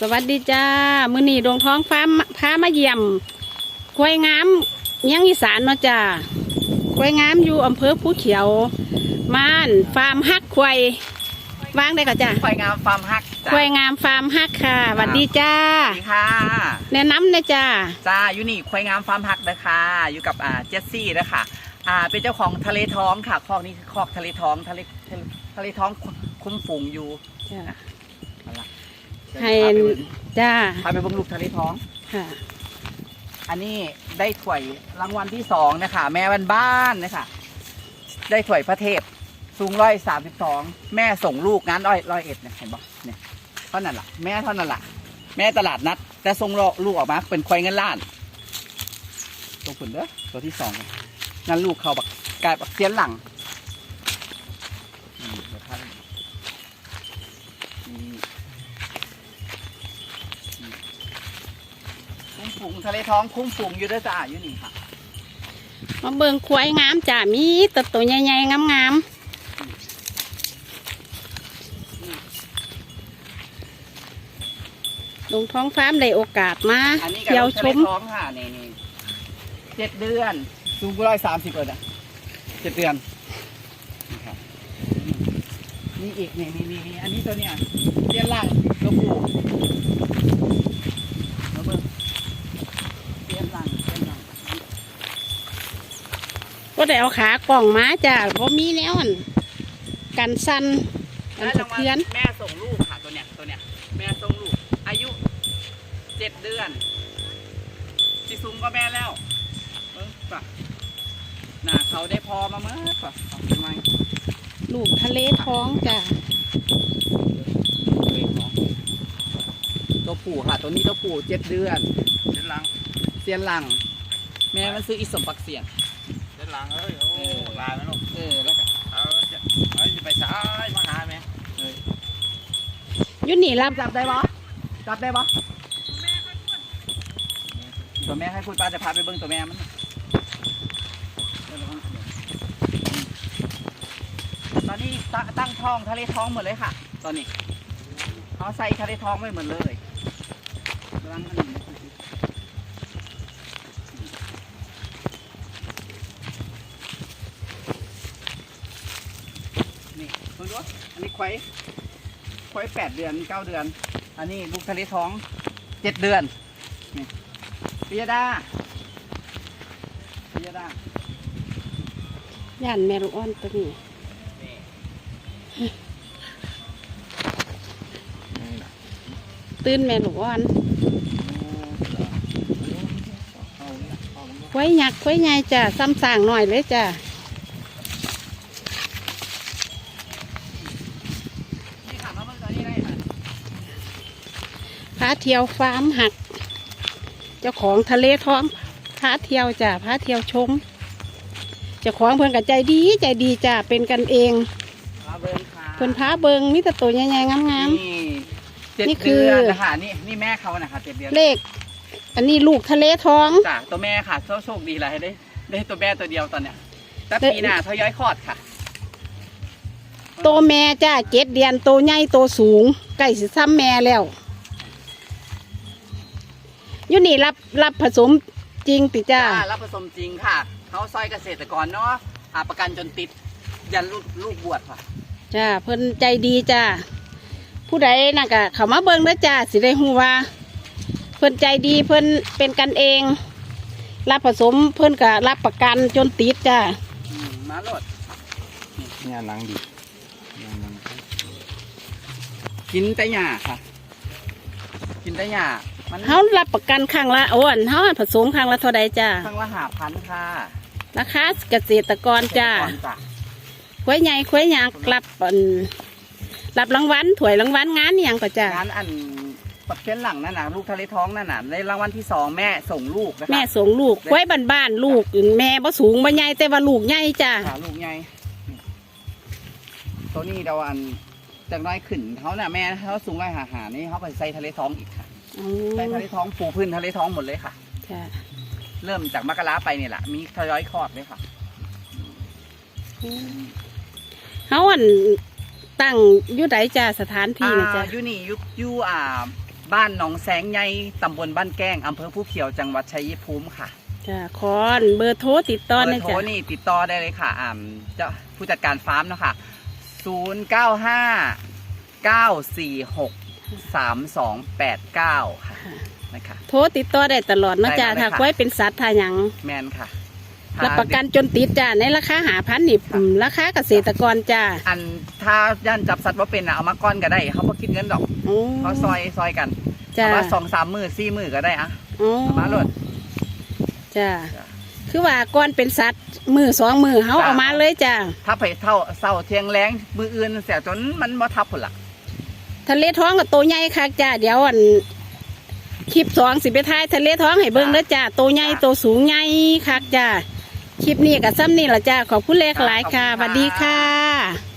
สวัสดีจ้า มือนีดวงท้องฟ้าพามาเยี่ยมควายงามเมียังอีสานเนาะจ้าควายงามอยู่อำเภอภูเขียวม่านฟาร์มฮักควายวางได้ก็จ้าควายงามฟาร์มฮักจ้ะควายงามฟาร์มฮักค่ะสวัสดีจ้าสวัสดีค่ะ แนะนำนะจ้าจ้าอยู่นี่ควายงามฟาร์มฮักนะคะอยู่กับอ่าเจสซี่นะคะอ่าเป็นเจ้าของทะเลท้องค่ะคอกนี้คือคอกทะเลท้องทะเลทะเลทะเลท้องคุ้มฝูงอยู่จ้าเอาล่ะ ให้พาไปเบิ่งจ้าพาไปเบิ่งลูกทะเลท้องค่ะ อันนี้ได้ถ้วยรางวัลที่สองนะคะ แม่บ้านบ้านๆนะคะได้ถ้วยพระเทพสูงร้อยสามสิบสองแม่ส่งลูกงานร้อยร้อยเอ็ดเนี่ยเห็นปะเนี่ยเท่านั้นล่ะแม่เท่านั้นล่ะแม่ตลาดนัด แต่ส่งลูกออกมาเป็นควายเงินล้านตัวขุนเด้อตัวที่สองงั้นลูกเขาแบบกลายแบบเสียนหลังอืมเดี๋ยวท่านนี่ ฝูงทะเลท้องคุ้มฝูงอยู่ด้วยจ้าอยู่นี่ค่ะมาเบิ่งควายงามจ้ามีตัวตัวใหญ่ๆงามๆดวงท้องฟ้าได้โอกาสมาเที่ยวชมท้องค่ะนี่นี่เจ็ดเดือนสูงร้อยสามสิบเลยนะเจ็ดเดือนนี่อีกนี่นี่นี่นี่อันนี้ตัวเนี้ยเสียนหลังตัวผู้แล้วเบิ่งเสียนหลังเสียนหลัง ก็ได้เอาขากล่องมาจ้ะเพราะมีแล้วอันกันสั้นกันสะเทือน แม่ส่งลูกค่ะตัวเนี้ยตัวเนี้ยแม่ส่งลูก อายุเจ็ดเดือนสิซุงก็แม่แล้วเบิ้งป่ะหน้าเขาได้พอมาเมื่อป่ะเอาทำไมลูกทะเลท้องจ้ะตัวผู้ค่ะ ตัวนี้ตัวผู้เจ็ดเดือน เสียนหลัง เสียนหลัง แม่มันซื้ออิสมปักเสียนเดิน หลังเอ้ยโอ้ลายไหมลูกเออแล้วก็เอาจะเอาจะไปซ้ายมาหาไหมอยุนี่รับจับได้ปะจับได้ปะตัวแม่ให้คุณป้าจะพาไปเบิ้งตัวแม่มันตอนนี้ตตั้งท้องทะเลท้องหมดเลยค่ะ ตอนนี้เขาใส่ทะเลท้องไว้หมดเลยกำลังอันนี้ นี่คุณดูอันนี้ควายควายแปดเดือนเก้าเดือน อันนี้ลูกทะเลท้องเจ็ดเดือนนี่ปิยดาปิยดาย่านแมลูกอ่อนตัวนี้ตื่นแม่ลูกอ่อนควายหยักษ์ควายใหญ่จ้ะซ้ำสร้างหน่อยเลยจ้ะ นี่ถามว่าเมื่อตอนนี้ได้ค่ะ พา เที่ยวฟาร์มหัก เจ้าของทะเลท้องพาเที่ยวจ้ะพาเที่ยวชมเจ้าของเพิ่นกับใจดีใจดีจ้ะเป็นกันเอง มาเบิ้งค่ะเพิ่นพาเบิงมีแต่ตัวใหญ่ๆงามนี่เจ็ดนี่คือเดือนนะคะนี่นี่แม่เขานะคะเจ็ดเดือนๆเลข อันนี้ลูกทะเลท้อง จ้ะตัวแม่ค่ะโชคโชคดีเลยได้ ได้ตัวแม่ตัวเดียวตอนเนี้ยแต่เอ๊ะปีหน้าเขาย้อยคลอดค่ะ โตวแม่จ้าเจ็ดเดือนโตวใหญ่โตวสูงใกล้สิซ้ำแม่แล้ว อยู่นี่รับรับผสมจริงติจ้าจ้ารับผสมจริงค่ะ เขาซอยเกษตรกรเนาะหาประกันจนติดยันลูกลูกบวชค่ะ จ้าเพิ่นใจดีจ้าผู้ใดน่ะก็เขามาเบิ่งเด้อจ้าสิได้ฮู้ว่า เพิ่นใจดีเพิ่นเป็นกันเอง รับผสมเพิ่นก็รับประกันจนติดจ้าอืมมาโลดเนี่ยหนังดีเนี่ยหนังกินแต่หญ้าค่ะ กินแต่หญ้า มันเฮารับประกันครั้งละโอ้อันเฮาผสมครั้งละเท่าใดจ้าทั้งละหาพันค่ะราคาเกษตรกรจ้าก่อนจ้ะควายใหญ่ควายหยักรับอันรับรางวัลถวยรางวัลงานอหย่างก็จ้างานอันปักเส้นหลังนั่นน่ะลูกทะเลท้องนั่นน่ะในรางวัลที่สองแม่ส่งลูกนะคะแม่ส่งลูกควายบ้านๆลูกแม่บ่สูงบ่ใหญ่แต่ว่าลูกใหญ่จ้าหาลูกไงตัวนี้เราอันจากน้อยขึ้นเขาน่ะแม่เขาสูงไรหาหานี่เขาไปใส่ทะเลท้องอีกค่ะ อ๋อใส่ทะเลท้องปูพื้นทะเลท้องหมดเลยค่ะจ้าเริ่มจากมกราไปนี่แหละมีทยอยคลอดเลยค่ะเขาอันตั้งอยู่ใดจ้าสถานที่นะจ้าอ่าอยู่นี่อยุยูอ่า บ้านหนองแสงใหญ่ตำบลบ้านแก้งอำเภอผู้เขียวจังหวัดชัยภูมิค่ะจ้าขอนเบอร์โทรติดต่อเบอหนะร์โทรจ้ะนี่ติดต่อได้เลยค่ะอ่าเจ้าผู้จัดการฟาร์มเนาะค่ะ0 9 5 9 4 6 3 2 8 9ค่ะนะคะโทรติดต่อได้ตลอดเนาะจ้าได้มาเลยถ้าค่ะควายเป็นสัตว์ทาหยังแมนค่ะรับประกันจนติดจ้าในราคาหาพันนี่อืมราคาเกษตรกรจ้าอันถ้าย่านจับสัตว์ว่าเป็นนะเอามาก้อนก็ได้เขาบ่คิดเงินดอกโอ้เขาซอยซอยกันจ้าเอามาสองสามมือสี่มือก็ได้อะโอ้เอามาโลดจ้าจ้ะคือว่าก่อนเป็นสัตว์มือสองมือเฮาจ้ะเอามาเลยจ้าถ้าไปเท่าเศร้าเทียงแรงมืออื่นเสียจนมันบ่ทับผลละ ทะเลท้องกับตัวใหญ่คักจ้าเดี๋ยวอันคลิปสองสิไปท้ายทะเลท้องให้เบิ่งเด้อจ้าตัวใหญ่ตัวสูงใหญ่คักจ้าคลิปนี้กับซ้ำนี่ละจ้าขอบคุณเลขหลายค่ะสวัสดีค่ะ